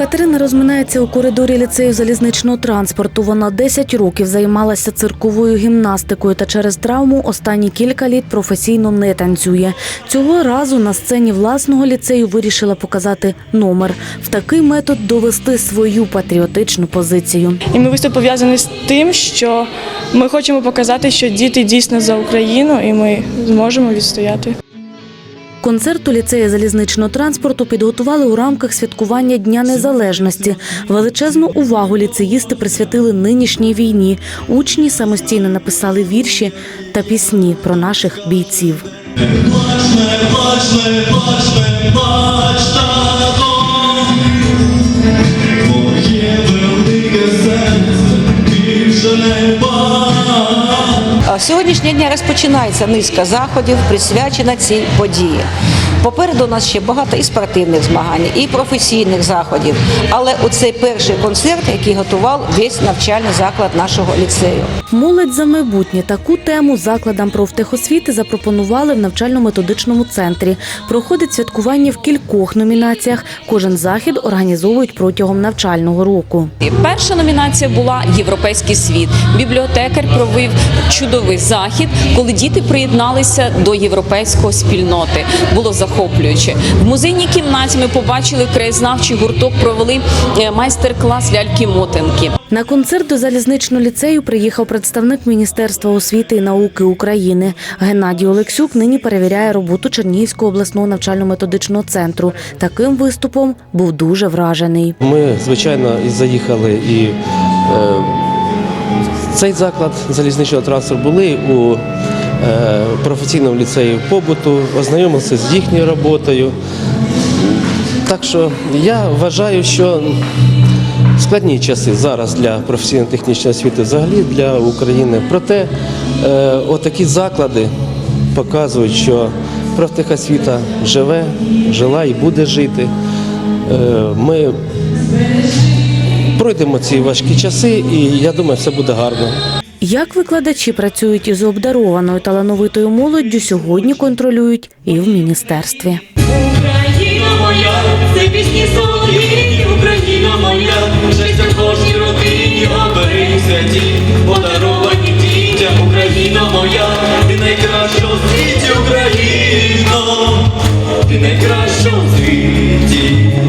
Катерина розминається у коридорі ліцею залізничного транспорту. Вона 10 років займалася цирковою гімнастикою та через травму останні кілька літ професійно не танцює. Цього разу на сцені власного ліцею вирішила показати номер. В такий метод довести свою патріотичну позицію. І мій виступ пов'язаний з тим, що ми хочемо показати, що діти дійсно за Україну, і ми зможемо відстояти. Концерт у ліцеї залізничного транспорту підготували у рамках святкування Дня Незалежності. Величезну увагу ліцеїсти присвятили нинішній війні. Учні самостійно написали вірші та пісні про наших бійців. Плач. Моє велике серце більше не бачить. Сьогоднішнього дня розпочинається низка заходів, присвячена цій події. Попереду у нас ще багато і спортивних змагань, і професійних заходів. Але оцей перший концерт, який готував весь навчальний заклад нашого ліцею. Молодь за майбутнє таку тему закладам профтехосвіти запропонували в навчально-методичному центрі. Проходить святкування в кількох номінаціях. Кожен захід організовують протягом навчального року. Перша номінація була Європейський світ. Бібліотекар провів чудовий захід, коли діти приєдналися до європейської спільноти. Було захоплююче. В музейній кімнаті ми побачили краєзнавчий гурток, провели е, майстер-клас ляльки-мотинки. На концерт до залізничного ліцею приїхав представник Міністерства освіти і науки України. Геннадій Олексюк нині перевіряє роботу Чернігівського обласного навчально-методичного центру. Таким виступом був дуже вражений. Ми, звичайно, і заїхали і е, цей заклад залізничного транспорту були у професійному ліцеї побуту, ознайомилися з їхньою роботою. Так що я вважаю, що складні часи зараз для професійно-технічної освіти, взагалі для України. Проте е, отакі заклади показують, що профтехосвіта живе, жила і буде жити. Е, Ми пройдемо ці важкі часи, і я думаю, все буде гарно. Як викладачі працюють із обдарованою талановитою молоддю, сьогодні контролюють і в міністерстві. Україна моя, це пісні солоні, Україна моя, життя кожній родині, обери святі, подаровані дітям, Україна моя, ти найкраща в світі, Україна, ти найкраща в світі.